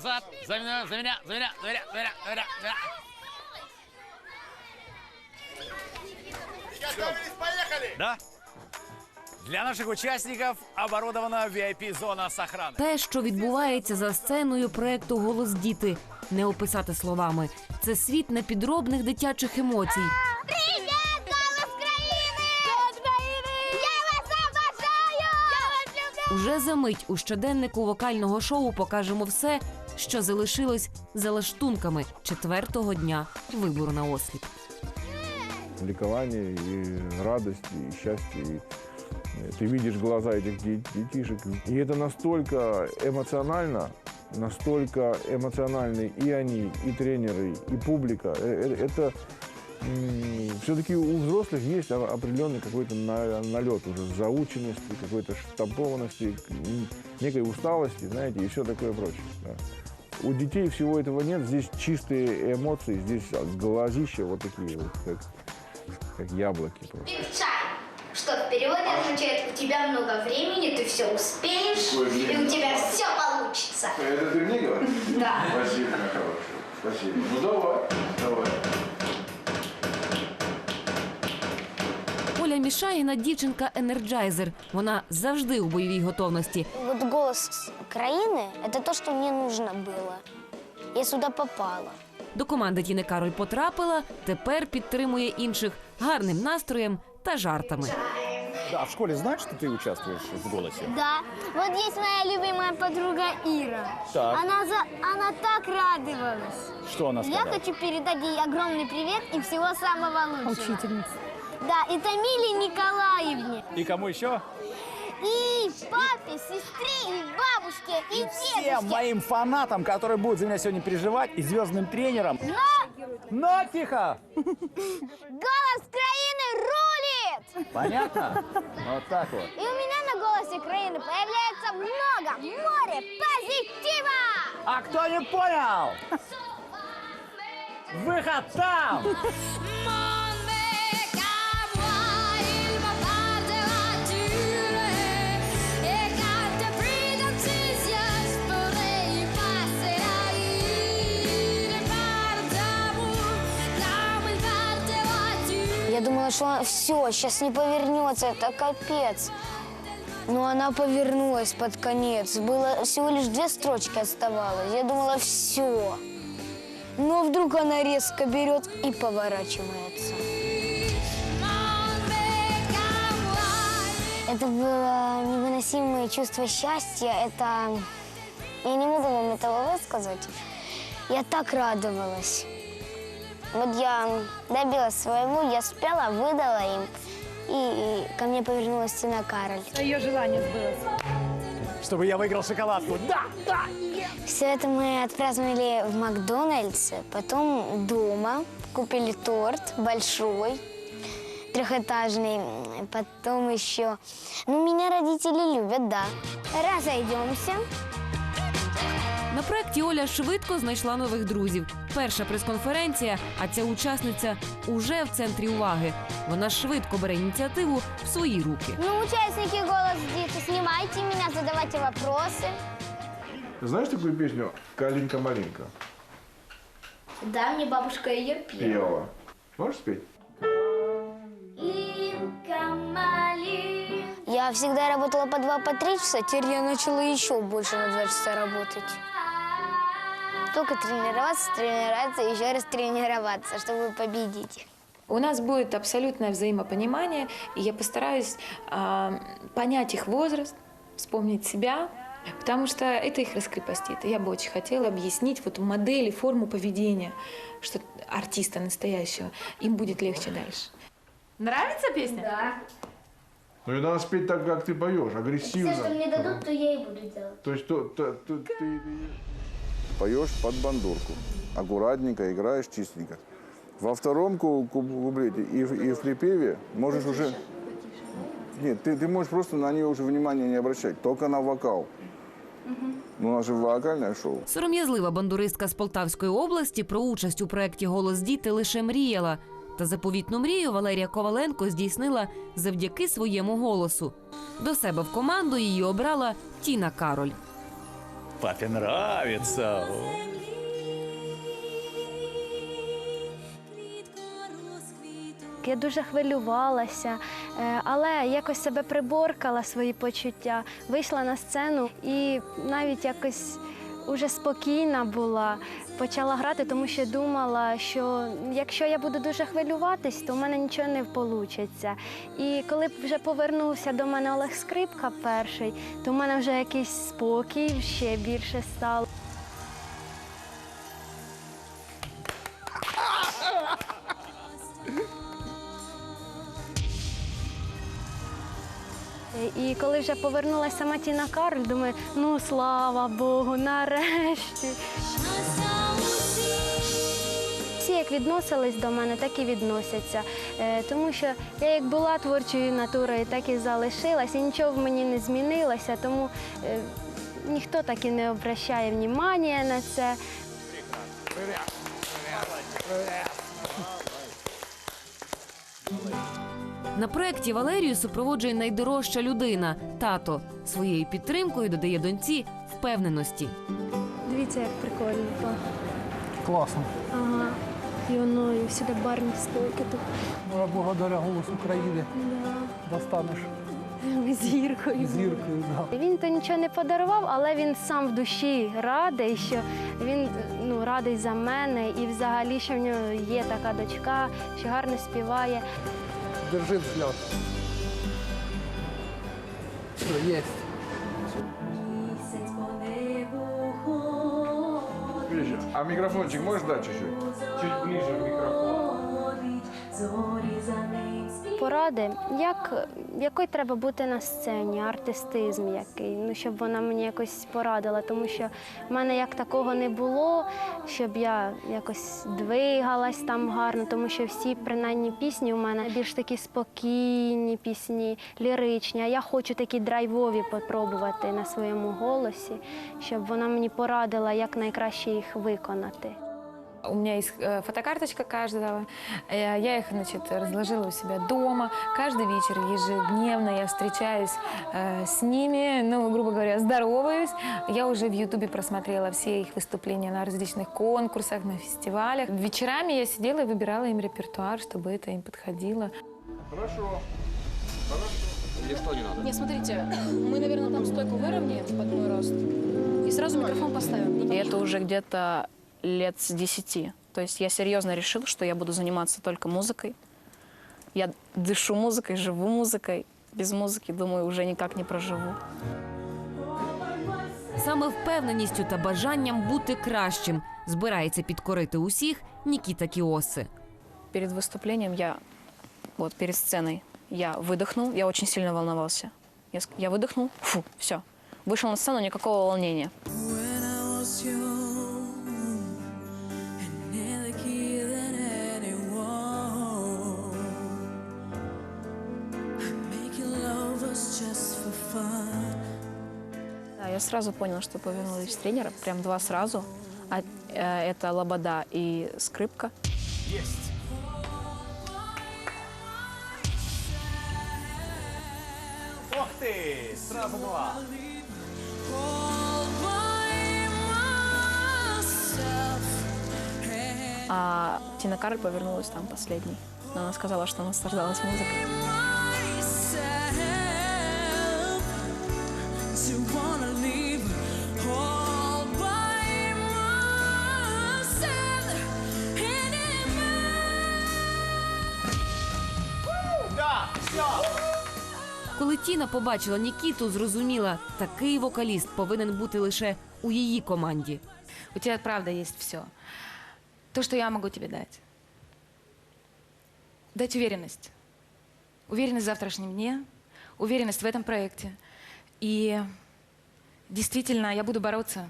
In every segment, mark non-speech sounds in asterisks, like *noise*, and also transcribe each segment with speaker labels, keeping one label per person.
Speaker 1: назад. За меня, за меня, за меня, за меня, за меня, за меня. за меня.
Speaker 2: Готовились, поехали!
Speaker 1: Да? Для наших участников оборудована VIP-зона с охраной.
Speaker 3: Те, що відбувається за сценою проекту Голос діти, не описати словами. Це світ непідробних дитячих емоцій.
Speaker 4: Привет, голос країни! Я вас обожаю! Я вас люблю!
Speaker 3: Уже за мить у щоденнику вокального шоу покажемо все, що залишилось за лаштунками четвертого дня вибору на осліп.
Speaker 5: ликование и радость, и счастье. И э, ты видишь глаза этих де- детишек. И это настолько эмоционально, настолько эмоциональны и они, и тренеры, и публика. Э, э, Это все-таки у взрослых есть о- определенный какой-то на- налет уже заученности, какой-то штампованности, м, некой усталости, знаете, и все такое прочее. да. У детей всего этого нет, здесь чистые эмоции, здесь глазища вот такие вот, как, как яблоки просто.
Speaker 4: Что в переводе означает у тебя много времени, ты все успеешь, и у тебя все получится.
Speaker 5: Это ты мне говоришь?
Speaker 4: Да.
Speaker 5: Спасибо, моя хорошая. Спасибо. Ну давай, давай.
Speaker 3: Оля Мішаїна дівчинка енерджайзер. Вона завжди у бойовій готовності.
Speaker 6: Вот голос країни это то, что мне нужно было. Я сюда попала.
Speaker 3: До команди Тіни Кароль потрапила, тепер підтримує інших гарним настроєм та жартами.
Speaker 7: А в школе знают, что ты участвуешь в «Голосе»?
Speaker 6: Да. Вот есть моя любимая подруга Ира.
Speaker 7: Так.
Speaker 6: Она, за... она так радовалась.
Speaker 7: Что она
Speaker 6: Я
Speaker 7: сказала?
Speaker 6: хочу передать ей огромный привет и всего самого лучшего. Учительница. Да, и Тамиле Николаевне,
Speaker 7: И кому еще?
Speaker 6: и папе, сестре, и бабушке, и,
Speaker 7: Всем
Speaker 6: дедушке.
Speaker 7: моим фанатам, которые будут за меня сегодня переживать, и звездным тренерам.
Speaker 6: Но
Speaker 7: Но тихо!
Speaker 6: голос краины рулит!
Speaker 7: Понятно? Вот так вот.
Speaker 6: И у меня на голосе краины появляется много, море позитива!
Speaker 7: А кто не понял? Выход там!
Speaker 6: Думала, что все, сейчас не повернется, это капец. Но она повернулась под конец. Было всего лишь две строчки оставалось. Я думала, все. Но вдруг она резко берет и поворачивается. Это было невыносимое чувство счастья. Это... Я не могу вам этого высказать. Я так радовалась. Вот я добилась своего, я спела, выдала им. И, и ко мне повернулась Тина Кароль.
Speaker 7: Чтобы я выиграл шоколадку. Да, да!
Speaker 6: Все это мы отпраздновали в Макдональдсе, потом дома, купили торт большой, трехэтажный, м, потом еще... Ну, меня родители любят, да. Разойдемся.
Speaker 3: На проєкті Оля швидко знайшла нових друзів. Перша прес-конференція, а ця учасниця уже в центрі уваги. Вона швидко бере ініціативу в свої руки.
Speaker 6: Ну, участники «Голос Дети», снимайте меня, задавайте вопросы.
Speaker 5: Ты знаешь такую песню «Калинка-малинка»?
Speaker 4: Да, мне бабушка ее пела.
Speaker 5: Пела. Можешь спеть?
Speaker 6: Я всегда работала по два, по три часа, теперь я начала еще больше на два часа работать. Только тренироваться, тренироваться, и еще раз тренироваться, чтобы победить.
Speaker 8: У нас будет абсолютное взаимопонимание, и я постараюсь а, понять их возраст, вспомнить себя, потому что это их раскрепостит. И я бы очень хотела объяснить вот модель и форму поведения, что артиста настоящего, им будет легче дальше.
Speaker 9: Нравится песня?
Speaker 4: Да.
Speaker 5: Ну и надо спеть так, как ты поешь, агрессивно.
Speaker 4: Все, что мне дадут, то я и буду делать.
Speaker 5: То есть то, то- то- ты... Поешь под бандурку. Аккуратненько, играешь чистенько. Во втором ку- ку- куплете и, в- и в припеве можешь уже... Нет, ты, ты можешь просто на нее уже внимания не обращать, только на вокал. Ну, у нас же вокальное шоу.
Speaker 3: Сором'язлива бандуристка з Полтавської області про участь у проєкті Голос діти лише мріяла. Та заповітну мрію Валерія Коваленко здійснила завдяки своєму голосу. До себе в команду її обрала Тіна Кароль.
Speaker 1: Папе нравится.
Speaker 2: Я дуже хвилювалася, е, але якось себе приборкала свої почуття, вийшла на сцену і навіть якось уже спокійна була. Почала грати, тому що думала, що якщо я буду дуже хвилюватись, то в мене нічого не вийде. І коли вже повернувся до мене Олег Скрипка перший, то в мене вже якийсь спокій ще більше стало. І коли вже повернулася сама Тіна Карль, думаю, ну слава Богу, нарешті. Всі як відносились до мене, так і відносяться. Е, Тому що я як була творчою натурою, так і залишилась, і нічого в мені не змінилося, тому е, ніхто так і не обращає внимання на це.
Speaker 3: На проєкті Валерію супроводжує найдорожча людина тато. Своєю підтримкою додає доньці впевненості.
Speaker 2: Дивіться, як прикольно.
Speaker 7: Классно.
Speaker 2: Ага. І воно, і всюди барні стойки тут.
Speaker 7: Ну, благодаря «Голосу Украины» достанешь
Speaker 2: Зіркою.
Speaker 7: зиркою. Да.
Speaker 2: Він то нічого не подарував, але він сам в душі радий, що він ну, радий за мене і взагалі, що в нього є така дочка, що гарно співає.
Speaker 7: Держи взгляд. Все, есть.
Speaker 5: А микрофончик можешь дать чуть-чуть? Чуть ближе к микрофону.
Speaker 2: Поради, як, якою треба бути на сцені, артистизм який, ну щоб вона мені якось порадила, тому що в мене як такого не було, щоб я якось двигалась там гарно, тому що всі принаймні пісні у мене більш такі спокійні пісні, ліричні. А я хочу такі драйвові попробувати на своєму голосі, щоб вона мені порадила, як найкраще їх виконати.
Speaker 8: У меня есть э, фотокарточка каждого. Э, Я их, значит, разложила у себя дома. Каждый вечер ежедневно я встречаюсь э, с ними, ну, грубо говоря, здороваюсь. Я уже в Ютубе просмотрела все их выступления на различных конкурсах, на фестивалях. Вечерами я сидела и выбирала им репертуар, чтобы это им подходило.
Speaker 5: Хорошо.
Speaker 10: Не, смотрите, мы, наверное, там стойку выровняем под мой рост и сразу микрофон поставим.
Speaker 11: И это уже где-то лет с 10. То есть я серьезно решил, что я буду заниматься только музыкой. Я дышу музыкой, живу музыкой. Без музыки, думаю, уже никак не проживу.
Speaker 3: Саме впевненістю та бажанням бути кращим збирається підкорити усіх Нікіта Кіоси.
Speaker 11: Перед выступлением я, вот перед сценой, я выдохнул, я очень сильно волновался. Я, ск- я выдохнул, фу, все. Вышел на сцену, никакого волнения. Я сразу понял, что повернулись тренера, прям два сразу. А, э, это Лобода и Скрипка.
Speaker 1: Есть. Ох ты, сразу два.
Speaker 11: А Тина Кароль повернулась там последней. Но она сказала, что наслаждалась музыкой.
Speaker 3: Коли Тіна побачила Нікіту, зрозуміла, такий вокаліст повинен бути лише у її команді.
Speaker 8: У тебя, правда, есть все. То, что я могу тебе дать. Дать уверенность. Уверенность в завтрашнем дне, уверенность в этом проекте. И действительно, я буду бороться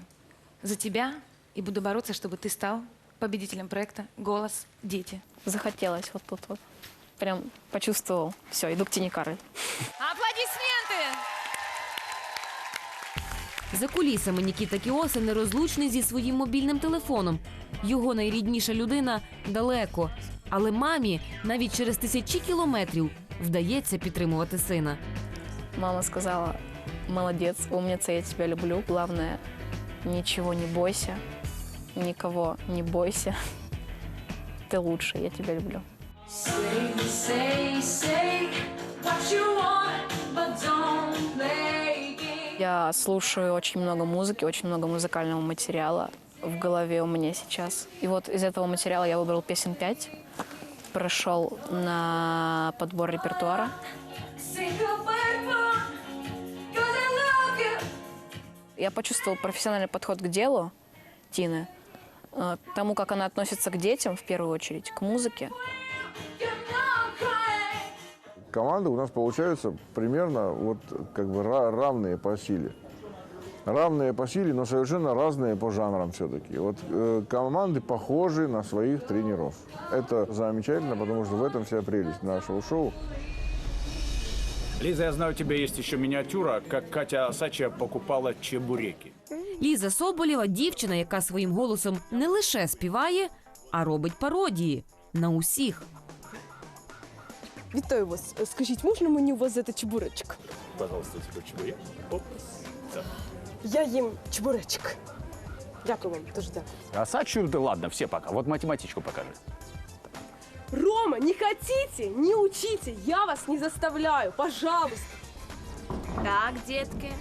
Speaker 8: за тебя и буду бороться, чтобы ты стал победителем проекта «Голос. Дети».
Speaker 11: Захотелось вот тут вот. Прям почувствовал. Все, иду к Тине Кароль.
Speaker 3: За кулісами Нікіта Кіоси нерозлучний зі своїм мобільним телефоном. Його найрідніша людина далеко. Але мамі навіть через тисячі кілометрів вдається підтримувати сина.
Speaker 11: Мама сказала, молодец, умница, я тебя люблю. Главное, ничего не бойся, никого не бойся. Ты лучше, я тебя люблю. Я слушаю очень много музыки, очень много музыкального материала в голове у меня сейчас. И вот из этого материала я выбрал песен 5, прошел на подбор репертуара. Я почувствовал профессиональный подход к делу Тины, э, тому, как она относится к детям в первую очередь, к музыке.
Speaker 5: Команды у нас получаются примерно вот как бы ра- равные по силе. Равные по силе, но совершенно разные по жанрам все-таки. Вот э, команды похожи на своих тренеров. Это замечательно, потому что в этом вся прелесть нашего шоу.
Speaker 1: Лиза, я знаю, у тебя есть еще миниатюра, как Катя Асача покупала чебуреки.
Speaker 3: Ліза Соболєва дівчина, яка своїм голосом не лише співає, а робить пародії на усіх.
Speaker 12: Вітаю вас. Скажіть, можна мені у вас взяти чебуречок?
Speaker 1: Пожалуйста, тебе чебурек. Оп.
Speaker 12: Я їм чебуречок. Дякую вам, дуже дякую.
Speaker 1: Асачу, да ладно, все пока. Вот математичку покажи.
Speaker 12: Рома, не хотите, не учите, я вас не заставляю, пожалуйста. Так, дітки,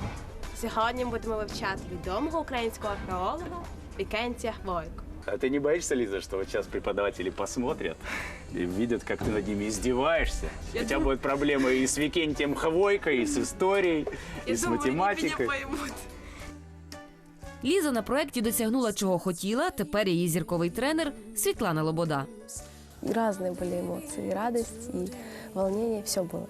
Speaker 12: сьогодні будемо вивчати відомого українського археолога Вікентія Хвойко.
Speaker 1: А ты не боишься, Лиза, что вот сейчас преподаватели посмотрят и видят, как ты над ними издеваешься? У тебя будут проблемы и с Викентием Хвойкой, и с историей, и с математикой.
Speaker 3: Ліза на проєкті досягнула чого хотіла. Тепер її зірковий тренер Світлана Лобода.
Speaker 12: Разные были эмоции, и радость, и волнение, все было.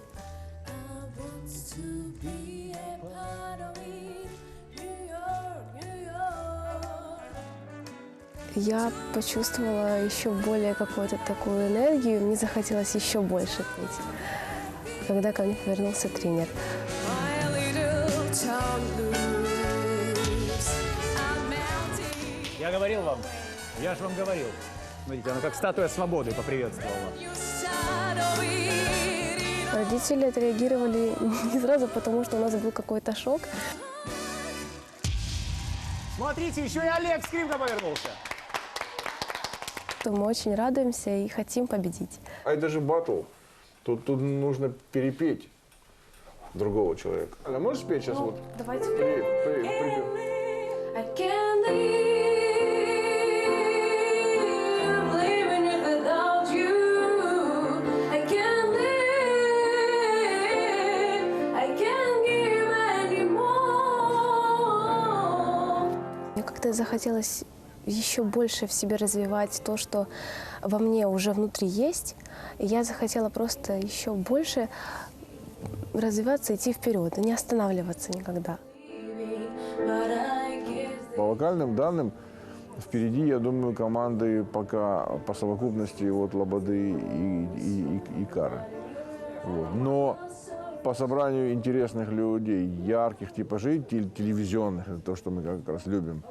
Speaker 12: Я почувствовала еще более какую-то такую энергию, мне захотелось еще больше петь, когда ко мне повернулся тренер.
Speaker 7: Я говорил вам, я же вам говорил. Смотрите, она как статуя свободы поприветствовала.
Speaker 12: Родители отреагировали не сразу, потому что у нас был какой-то шок.
Speaker 7: Смотрите, еще и Олег Скрипка повернулся то
Speaker 12: мы очень радуемся и хотим победить.
Speaker 5: А это же батл. Тут, тут нужно перепеть другого человека. А можешь петь сейчас ну, вот?
Speaker 12: Давайте.
Speaker 5: При, при, при.
Speaker 12: как-то захотелось еще больше в себе развивать то, что во мне уже внутри есть. И я захотела просто еще больше развиваться, идти вперед, не останавливаться никогда.
Speaker 5: По локальным данным, впереди, я думаю, команды пока по совокупности вот Лободы и, и, и- и Кары. Вот. Но по собранию интересных людей, ярких типажей, тел- телевизионных, это то, что мы как раз любим,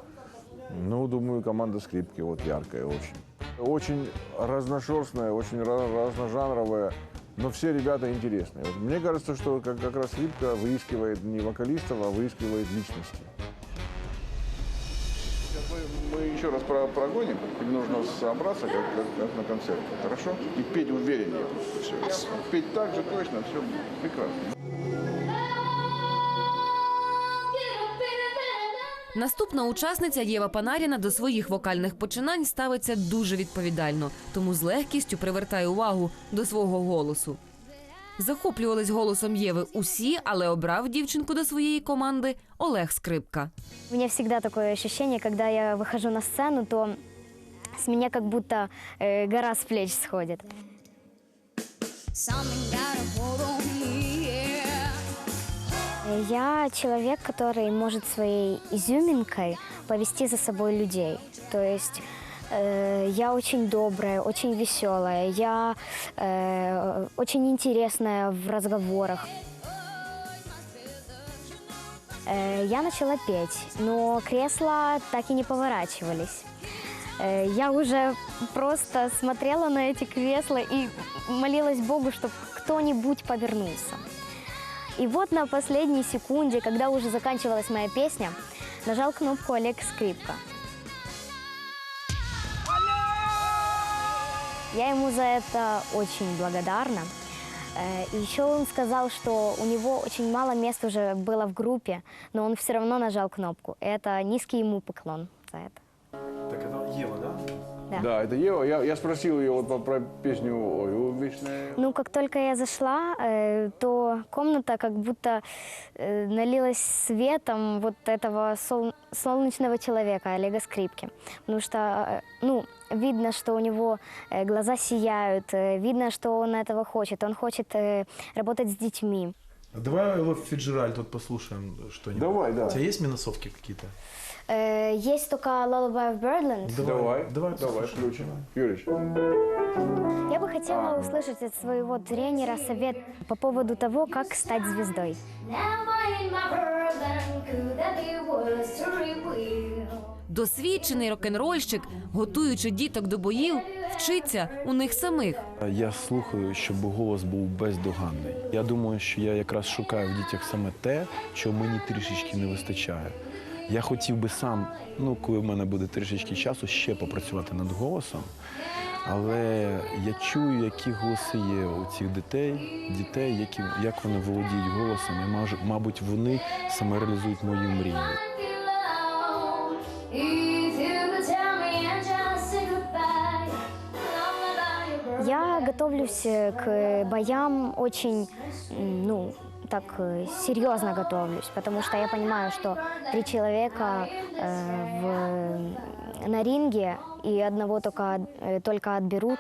Speaker 5: ну, думаю, команда скрипки вот яркая очень. Очень разношерстная, очень ра- разножанровая, но все ребята интересные. Вот мне кажется, что как, как раз скрипка выискивает не вокалистов, а выискивает личности. Мы, еще раз про- прогоним, и нужно собраться, как, как- как на концерте, хорошо? И петь увереннее все. Петь так же точно, все прекрасно.
Speaker 3: Наступна учасниця Єва Панаріна до своїх вокальних починань ставиться дуже відповідально, тому з легкістю привертає увагу до свого голосу. Захоплювались голосом Єви усі, але обрав дівчинку до своєї команди Олег Скрипка.
Speaker 13: У меня всегда такое ощущение, когда я выхожу на сцену, то с меня как будто э, гора с плеч сходит. Я человек, который может своей изюминкой повести за собой людей. То есть э, я очень добрая, очень веселая, я э, очень интересная в разговорах. Э, Я начала петь, но кресла так и не поворачивались. Э, Я уже просто смотрела на эти кресла и молилась Богу, чтобы кто-нибудь повернулся. И вот на последней секунде, когда уже заканчивалась моя песня, нажал кнопку Олег Скрипка. Я ему за это очень благодарна. Э, И еще он сказал, что у него очень мало мест уже было в группе, но он все равно нажал кнопку. Это низкий ему поклон за это.
Speaker 5: Так это Ева, да?
Speaker 13: Да.
Speaker 5: Да, это Ева. Я, я спросил ее вот про, про песню «Ой, у вечная».
Speaker 13: Ну, как только я зашла, э, то комната как будто э, налилась светом вот этого сол- солнечного человека, Олега Скрипки. Потому что, э, ну, видно, что у него э, глаза сияют, э, видно, что он этого хочет. Он хочет э, работать с детьми.
Speaker 14: Давай Элла Фиджеральд вот послушаем что-нибудь.
Speaker 5: Давай, да.
Speaker 14: У тебя есть минусовки какие-то?
Speaker 13: Э, есть только Lullaby of Birdland.
Speaker 5: Давай,
Speaker 14: давай,
Speaker 5: давай, включим. Юрич.
Speaker 13: Я бы хотела услышать от своего тренера совет по поводу того, как стать звездой.
Speaker 15: Never in my burden could there be words to reveal.
Speaker 3: Досвідчений рок-н-рольщик, готуючи діток до боїв, вчиться у них самих.
Speaker 16: Я слухаю, щоб голос був бездоганний. Я думаю, що я якраз шукаю в дітях саме те, що мені трішечки не вистачає. Я хотів би сам, ну коли в мене буде трішечки часу, ще попрацювати над голосом. Але я чую, які голоси є у цих дітей, дітей, які, як вони володіють голосом, і мабуть, вони саме реалізують мою мрію.
Speaker 13: Я готовлюсь к боям очень, ну, так э, серьезно готовлюсь, потому что я понимаю, что три человека э, в, на ринге и одного только, э, только отберут,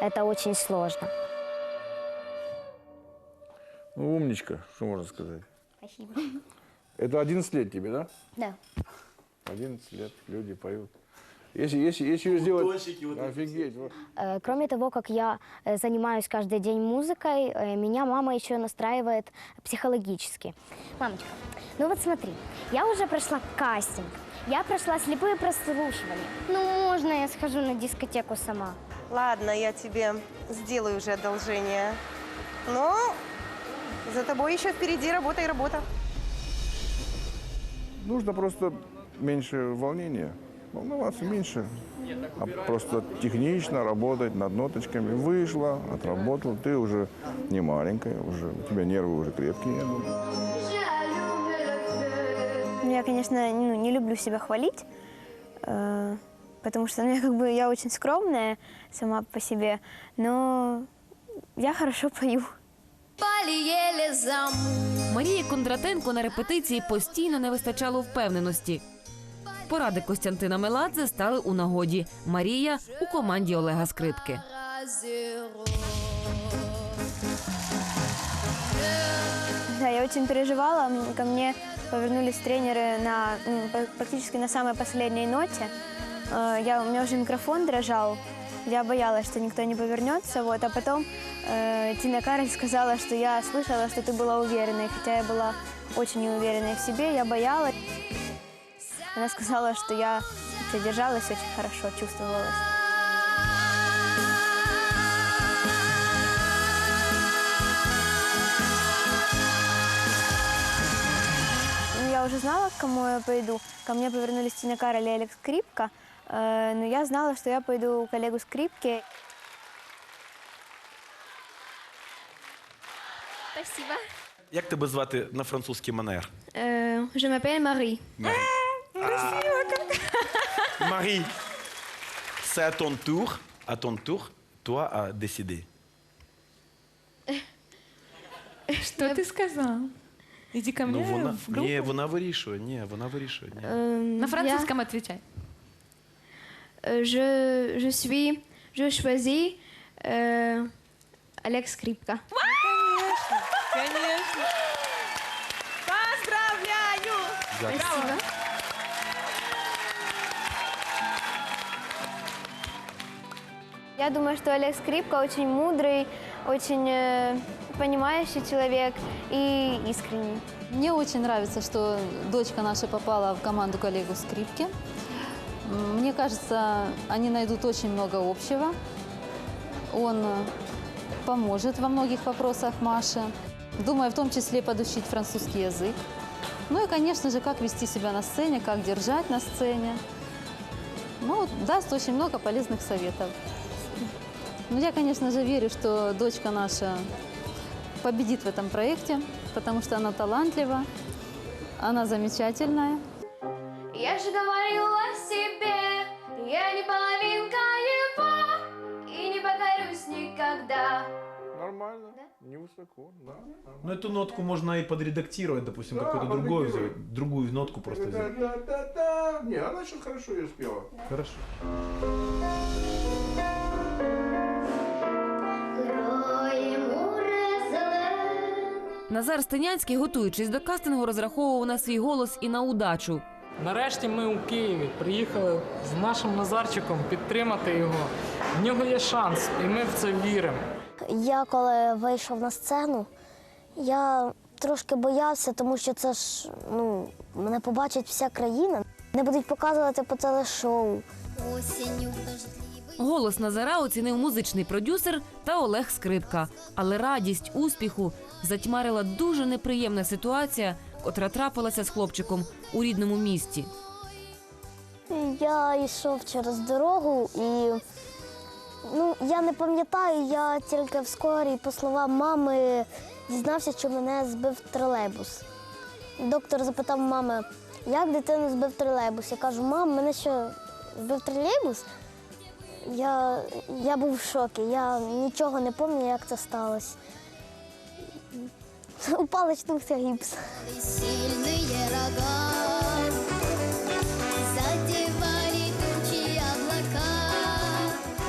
Speaker 13: это очень сложно.
Speaker 5: Ну, умничка, что можно сказать.
Speaker 13: Спасибо.
Speaker 5: Это 11 лет тебе, да?
Speaker 13: Да.
Speaker 5: 11 лет люди поют. Если, если, если ее сделать... Офигеть. вот.
Speaker 13: Э, Кроме того, как я э, занимаюсь каждый день музыкой, э, меня мама еще настраивает психологически. Мамочка, ну вот смотри, я уже прошла кастинг, я прошла слепые прослушивания. Ну, можно я схожу на дискотеку сама?
Speaker 17: Ладно, я тебе сделаю уже одолжение. Но за тобой еще впереди работа и работа.
Speaker 5: Нужно просто меньше волнения. Волноваться меньше. А просто технично работать над ноточками. Вышла, отработала. Ты уже не маленькая, уже у тебя нервы уже крепкие. я думаю.
Speaker 18: Ну, Я, конечно, ну, не люблю себя хвалить, э, потому что ну, я, как бы, я очень скромная сама по себе, но я хорошо пою.
Speaker 3: Марії Кондратенко на репетиції постійно не вистачало впевненості. Поради Костянтина Меладзе стали у нагоді. Марія у команді Олега Скрипки.
Speaker 18: Да, я очень переживала. М, Ко мне повернулись тренеры на, ну, па- практически на самой последней ноте. Э, Я, у меня уже микрофон дрожал. Я боялась, что никто не повернется. Вот. А потом э, Тина Кароль сказала, что я слышала, что ты была уверенной. Хотя я была очень неуверенной в себе, я боялась. Она сказала, что я держалась очень хорошо, чувствовалась. Ну, Я уже знала, к кому я пойду. Ко мне повернулись Тина Кароль и Олег Скрипка. Э, Но я знала, что я пойду к Олегу Скрипке.
Speaker 2: Спасибо.
Speaker 16: Як тебе звати на французький манер?
Speaker 2: Euh, je m'appelle Marie.
Speaker 18: Красиво как!
Speaker 16: Marie, c'est à ton tour, à ton tour, toi à décider.
Speaker 8: Что ты сказал? Иди ко
Speaker 16: Ну,
Speaker 8: мне
Speaker 16: вона,
Speaker 8: в группу.
Speaker 16: ні, вона вирішує, ні, вона вирішує. Ні.
Speaker 2: На французском отвечай.
Speaker 18: Euh, je, je suis, je choisis euh, Олег Скрипка.
Speaker 8: Конечно, конечно. Поздравляю!
Speaker 18: Спасибо. Я думаю, что Олег Скрипка очень мудрый, очень э, понимающий человек и искренний.
Speaker 19: Мне очень нравится, что дочка наша попала в команду коллегу Скрипки. Мне кажется, они найдут очень много общего. Он э, поможет во многих вопросах Маше. Думаю, в том числе подучить французский язык. Ну и, конечно же, как вести себя на сцене, как держать на сцене. Ну, даст очень много полезных советов. Ну, я, конечно же, верю, что дочка наша победит в этом проекте, потому что она талантлива, она замечательная.
Speaker 4: Я же говорила себе, я не половинка его и не покорюсь никогда.
Speaker 5: Нормально, невысоко, да.
Speaker 13: Ну, эту нотку можно и подредактировать, допустим, какую-то другую взять, другую нотку просто взять.
Speaker 5: Да-да-да-да. Не, она сейчас хорошо ее спела.
Speaker 13: Хорошо.
Speaker 3: Назар Стеняцький, готуючись до кастингу, розраховував на свій голос і на удачу.
Speaker 20: Нарешті ми у Києві приїхали з нашим Назарчиком підтримати його. В нього є шанс, і ми в це віримо.
Speaker 6: Я коли вийшов на сцену, я трошки боявся, тому що це ж ну, мене побачить вся країна. Не будуть показувати по телешоу.
Speaker 4: Осенью
Speaker 3: Голос Назара оцінив музичний продюсер та Олег Скрипка. Але радість успіху затьмарила дуже неприємна ситуація, котра трапилася з хлопчиком у рідному місті.
Speaker 6: Я йшов через дорогу і ну, я не пам'ятаю, я тільки вскорі, по словам мами, дізнався, що мене збив тролейбус. Доктор запитав мами, як дитину збив тролейбус. Я кажу, мам, мене що збив тролейбус? Я, я був в шокі, я нічого не пам'ятаю, як це сталося. *laughs* Упали штука гіпс.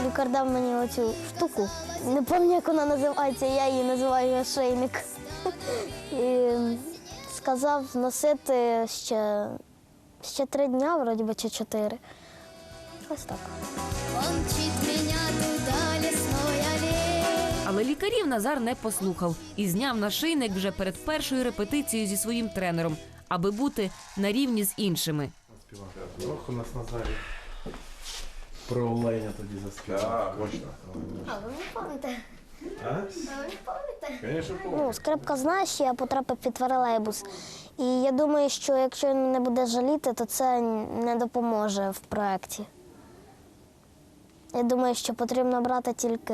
Speaker 6: Лікар дав мені оцю штуку. Не пам'ятаю, як вона називається, я її називаю ошейник. *laughs* І сказав носити ще, ще три дня, вроді би, чи чотири. Ось так.
Speaker 4: Он меня туда лесной.
Speaker 3: Але лікарів Назар не послухав і зняв нашийник вже перед першою репетицією зі своїм тренером, аби бути на рівні з іншими.
Speaker 13: Ох, у нас Назарі. Про оленя тоді заспівав.
Speaker 5: Точно.
Speaker 6: А ви не пам'ятаєте?
Speaker 13: А?
Speaker 6: Ви не пам'ятаєте? Ну, скрипка знає, що я потрапив під тролейбус. І я думаю, що якщо він мене буде жаліти, то це не допоможе в проєкті. Я думаю, що потрібно брати тільки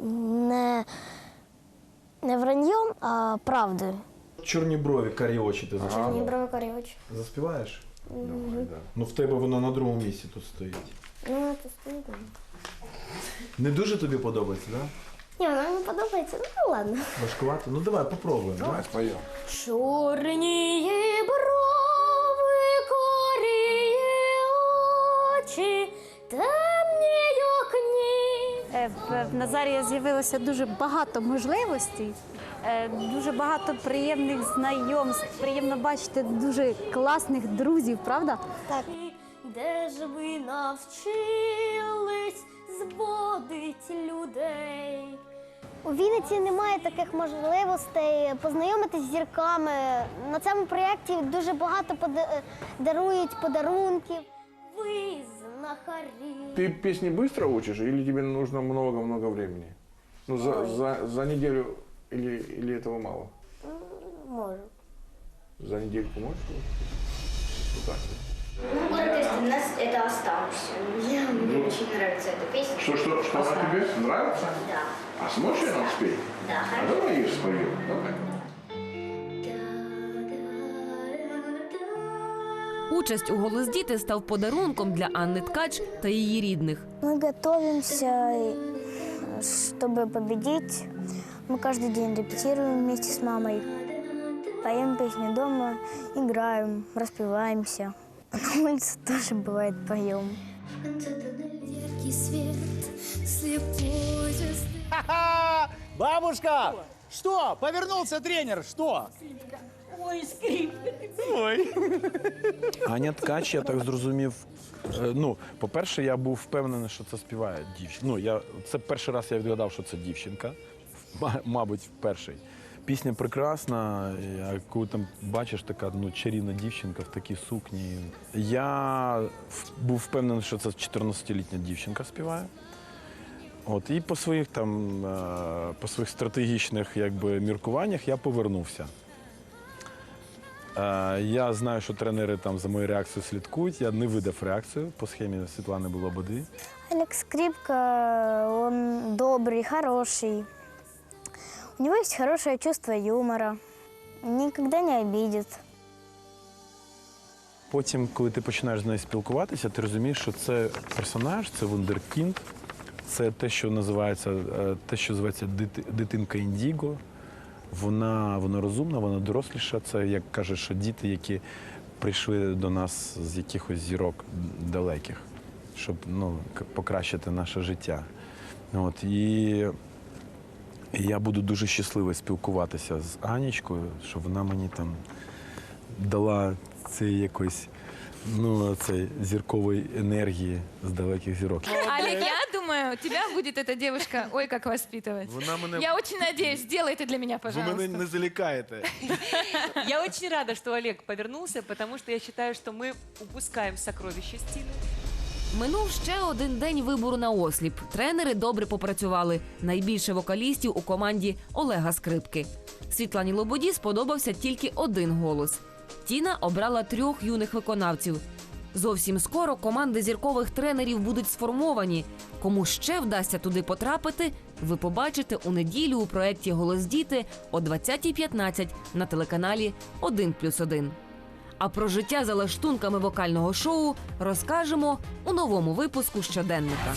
Speaker 6: не, не враньєм, а правдою.
Speaker 13: Чорні брові, карі очі ти
Speaker 6: Чорні
Speaker 13: заспівав.
Speaker 6: брови коріоч.
Speaker 13: Заспіваєш? Ну в тебе вона на другому місці тут стоїть.
Speaker 6: Ну, це стоїть.
Speaker 13: Не дуже тобі подобається, так?
Speaker 6: Ні, вона мені подобається, ну ладно.
Speaker 13: Да? Важкувато? Ну давай попробуємо.
Speaker 5: Давай споем.
Speaker 6: Чорні брови,
Speaker 21: В в Назарі з'явилося дуже багато можливостей, е, дуже багато приємних знайомств. Приємно бачити дуже класних друзів, правда?
Speaker 6: Так. Де ж ви навчились зводить людей? У Вінниці немає таких можливостей познайомитись з зірками. На цьому проєкті дуже багато пода- дарують подарунків. Ви
Speaker 5: Ты песни быстро учишь или тебе нужно много-много времени? Ну, за, за, за неделю или, или этого мало?
Speaker 6: Можу.
Speaker 5: За недельку можешь? Вот так.
Speaker 4: Ну, то есть у нас это осталось. Мне мне очень нравится эта песня.
Speaker 5: Что, что, что она тебе нравится?
Speaker 4: Да.
Speaker 5: А сможешь ее нам спеть?
Speaker 4: Да,
Speaker 5: А давай ее споем. Давай.
Speaker 3: Участь у голос діти став подарунком для Анни Ткач та її рідних.
Speaker 6: Мы готовимся, и, чтобы победить. Мы каждый день репетируем вместе с мамой. Поем песни дома, играем, распеваемся. На улице тоже бывает поем.
Speaker 4: Яркий свет, слепой
Speaker 7: Ха-ха! Бабушка! Что? Повернулся тренер, что?
Speaker 9: Ой, скрип.
Speaker 7: Ой.
Speaker 16: Аня Ткач, я так зрозумів. е, Ну, по-перше, я був впевнений, що це співає дівчинка. Ну, я, це перший раз я відгадав, що це дівчинка. Ма- Мабуть, перший. Пісня прекрасна, яку там бачиш, така ну, чарівна дівчинка в такій сукні. Я в- був впевнений, що це 14-літня дівчинка співає. От, і по своїх там е, по своїх стратегічних якби, міркуваннях я повернувся. Е, Я знаю, що тренери там за мою реакцію слідкують. Я не видав реакцію по схемі Світлани Білободи.
Speaker 6: Олег Скрипка, он добрый, хороший. У него есть хорошее чувство юмора. Никогда не обидит.
Speaker 16: Потім, коли ти починаєш з нею спілкуватися, ти розумієш, що це персонаж, це вундеркінд, це те, що називається, е, те, що називається дити- дитинка індіго. Вона, вона розумна, вона доросліша. Це як кажуть, що діти, які прийшли до нас з якихось зірок далеких, щоб ну, покращити наше життя. От, і я буду дуже щасливий спілкуватися з Анічкою, щоб вона мені там дала цей якось ну, цей зіркової енергії з далеких зірок.
Speaker 8: Олег, я думаю, тебя будет эта девушка, ой, как воспитывать.
Speaker 16: Вона мене
Speaker 8: Я очень надеюсь, сделай это для меня,
Speaker 16: ви
Speaker 8: пожалуйста.
Speaker 16: мене не залякаєте.
Speaker 22: Я очень рада, что Олег повернулся, потому что я считаю, что мы упускаем сокровища стиля.
Speaker 3: Минув ще один день вибору на осліп. Тренери добре попрацювали. Найбільше вокалістів у команді Олега Скрипки. Світлані Лободі сподобався тільки один голос. Тіна обрала трьох юних виконавців. Зовсім скоро команди зіркових тренерів будуть сформовані. Кому ще вдасться туди потрапити, ви побачите у неділю у проєкті Голос діти о 20.15 на телеканалі 1+,1. А про життя за лаштунками вокального шоу розкажемо у новому випуску щоденника.